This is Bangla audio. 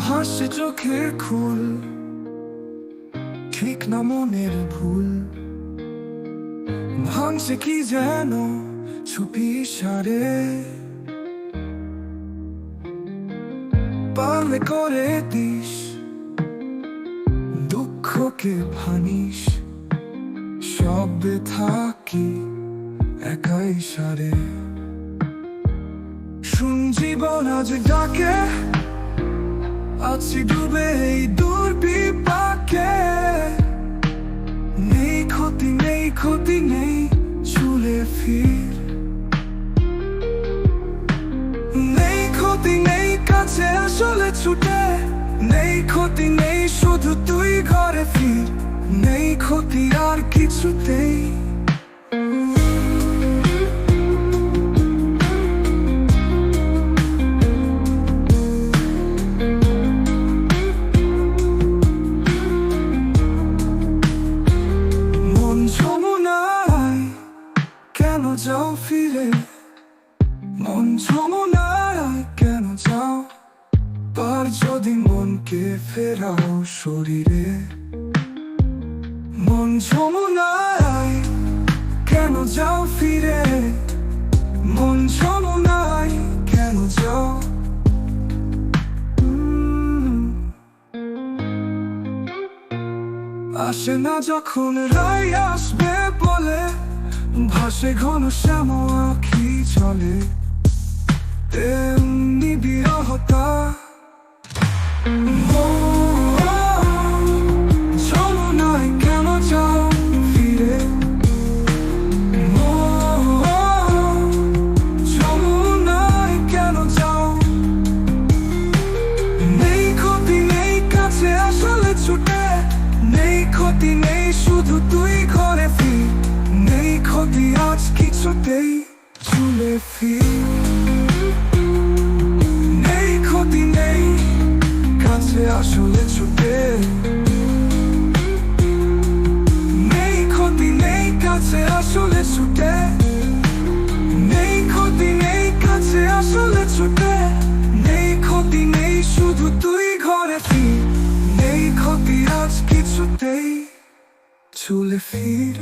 ভাসে চোখের খুল, ঠিক না মনের ভুল। ভাঙছে কি যেন ছুপি সারে। পারলে করে দিস, দুঃখকে ভানিস, সব থাকি একাই সারে। শুন জীবন আজ ডাকে আছি ডুবে এই দূর বিপাকে নেই ক্ষতি নেই ক্ষতি, নেই চুলে ফির। নেই ক্ষতি, নেই কাছে আসলে ছুটে। নেই ক্ষতি, নেই শুধু তুই ঘরে ফির। নেই ক্ষতি আর কিছুতেই কেন যাও ফিরে? মন যমুনায় কেন যাও? পার মনকে ফেরাও শরীরে? মন যমুনায় কেন যাও ফিরে? মন যমুনায় কেন যাও? আসে না যখন রাই আসবে বলে ভাসে ঘন শ্যাম আখি চলে। তেমনি বিরহতা। ক্ষতি নেই শুধু তুই ক্ষতি আজ কিছুতেই চুলে ফির নেই ক্ষতি নেই কাছে আসলে ছুটে নেই ক্ষতি নেই কাছে আসলে ছুটে নেই ক্ষতি নেই কাছে আসলে ছুটে নেই ক্ষতি নেই শুধু তুই ঘরে ফির নেই ক্ষতি আজ কিছুতেই চুলে ফির